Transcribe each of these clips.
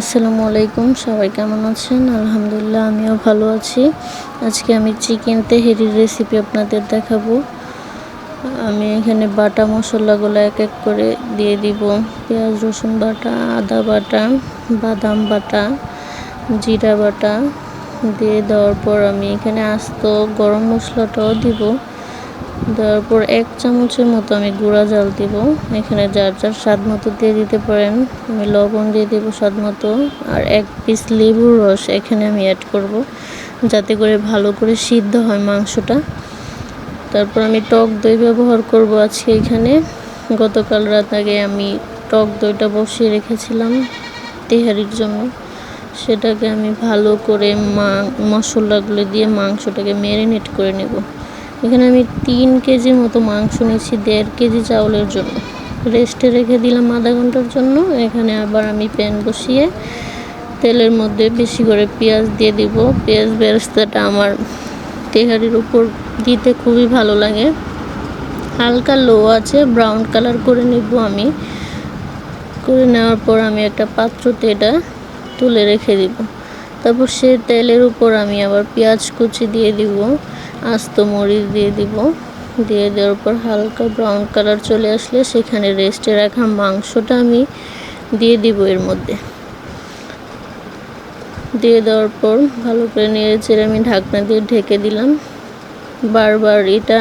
আসসালামু আলাইকুম, সবাই কেমন আছেন? আলহামদুলিল্লাহ, আমিও ভালো আছি। আজকে আমি চিকেন তেহেরির রেসিপি আপনাদের দেখাবো। আমি এখানে বাটা মশলাগুলো এক এক করে দিয়ে দিব। পেঁয়াজ, রসুন বাটা, আদা বাটা, বাদাম বাটা, জিরা বাটা দিয়ে দেওয়ার পর আমি এখানে আস্ত গরম মশলাটাও দিব। দেওয়ার পর এক চামচের মতো আমি গুঁড়া জাল দিব। এখানে যার যার স্বাদ মতো দিয়ে দিতে পারেন। আমি লবণ দিয়ে দেবো স্বাদ মতো। আর এক পিস লেবুর রস এখানে আমি অ্যাড করব, যাতে করে ভালো করে সিদ্ধ হয় মাংসটা। তারপর আমি টক দই ব্যবহার করব আজকে এখানে। গতকাল রাত আগে আমি টক দইটা বসিয়ে রেখেছিলাম তেহারির জন্য। সেটাকে আমি ভালো করে মা মশলাগুলো দিয়ে মাংসটাকে ম্যারিনেট করে নেব। এখানে আমি তিন কেজি মতো মাংস নিয়েছি, দেড় কেজি চাউলের জন্য। রেস্টে রেখে দিলাম আধা ঘণ্টার জন্য। এখানে আবার আমি প্যান বসিয়ে তেলের মধ্যে বেশি করে পেঁয়াজ দিয়ে দিব। পেঁয়াজ বেরেস্তাটা আমার তেহারির উপর দিতে খুবই ভালো লাগে। হালকা লো আছে, ব্রাউন কালার করে নিব আমি। করে নেওয়ার পর আমি একটা পাত্রতে এটা তুলে রেখে দিব। তারপর সে তেলের উপর আমি আবার পেঁয়াজ কুচি দিয়ে দিব। আস্ত মরিচ দিয়ে দিব। দিয়ে দেওয়ার পর হালকা ব্রাউন কালার চলে আসলে সেখানে রেস্টে রাখা মাংসটা আমি দিয়ে দিব এর মধ্যে। দিয়ে দেওয়ার পর ভালো করে নেড়ে চেড়ে আমি ঢাকনা দিয়ে ঢেকে দিলাম। বারবার এটা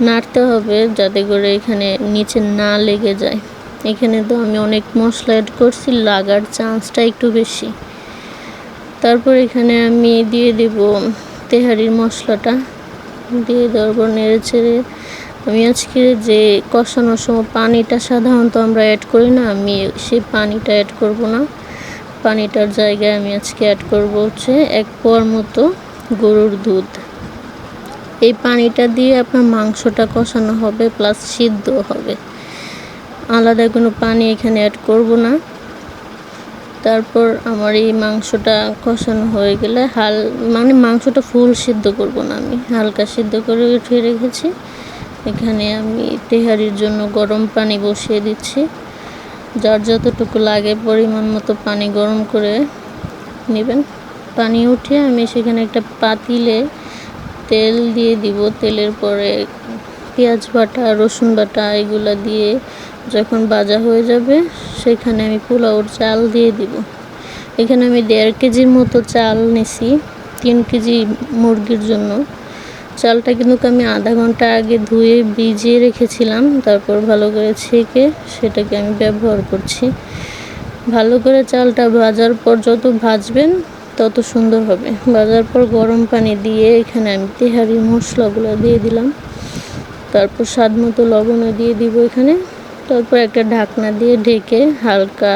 নাড়তে হবে যাতে করে এখানে নিচে না লেগে যায়। এখানে তো আমি অনেক মশলা অ্যাড করছি, লাগার চান্সটা একটু বেশি। তারপর এখানে আমি দিয়ে দেব তেহারির মশলাটা। দিয়ে দেওয়ার পর নেড়ে ছেড়ে আমি আজকে যে কষানোর সময় পানিটা সাধারণত আমরা অ্যাড করি না, আমি সেই পানিটা অ্যাড করব না। পানিটার জায়গায় আমি আজকে অ্যাড করব হচ্ছে এক পোয়ার মতো গরুর দুধ। এই পানিটা দিয়ে আপনার মাংসটা কষানো হবে প্লাস সিদ্ধ হবে। আলাদা কোনো পানি এখানে অ্যাড করব না। তারপর আমার এই মাংসটা কষানো হয়ে গেলে হাল মানে মাংসটা ফুল সিদ্ধ করব না আমি। হালকা সিদ্ধ করে উঠিয়ে রেখেছি। এখানে আমি তেহারির জন্য গরম পানি বসিয়ে দিচ্ছি। যার যতটুকু লাগে পরিমাণ মতো পানি গরম করে নেবেন। পানি উঠে আমি সেখানে একটা পাতিলে তেল দিয়ে দিব। তেলের পরে পেঁয়াজ বাটা, রসুন বাটা, এগুলো দিয়ে যখন বাজা হয়ে যাবে সেখানে আমি পোলাওর চাল দিয়ে দিব। এখানে আমি দেড় কেজির মতো চাল নিছি, তিন কেজি মুরগির জন্য। চালটা কিন্তু আমি আধা ঘণ্টা আগে ধুয়ে ভিজিয়ে রেখেছিলাম, তারপর ভালো করে ছেঁকে সেটাকে আমি ব্যবহার করছি। ভালো করে চালটা ভাজার পর যত ভাজবেন তত সুন্দর হবে। ভাজার পর গরম পানি দিয়ে এখানে আমি তেহারি মশলাগুলো দিয়ে দিলাম। তারপর স্বাদ মতো লবণও দিয়ে দিব এখানে। তারপর একটা ঢাকনা দিয়ে ঢেকে হালকা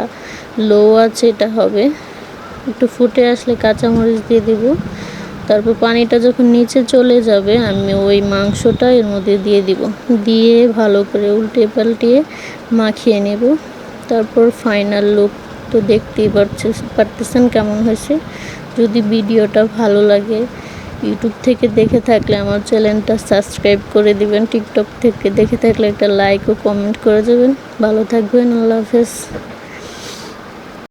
লো আছে, এটা হবে। একটু ফুটে আসলে কাঁচামরিচ দিয়ে দিব। তারপর পানিটা যখন নিচে চলে যাবে, আমি ওই মাংসটা এর মধ্যে দিয়ে দিব। দিয়ে ভালো করে উল্টে পাল্টিয়ে মাখিয়ে নেব। তারপর ফাইনাল লুক তো দেখতেই পারছে পারতেছেন কেমন হয়েছে? যদি ভিডিওটা ভালো লাগে ইউটিউব থেকে দেখে থাকলে আমার চ্যানেলটা সাবস্ক্রাইব করে দিবেন টিকটক থেকে দেখে থাকলে একটা লাইক ও কমেন্ট করে দেবেন। ভালো থাকবেন, আল্লাহ হাফেজ।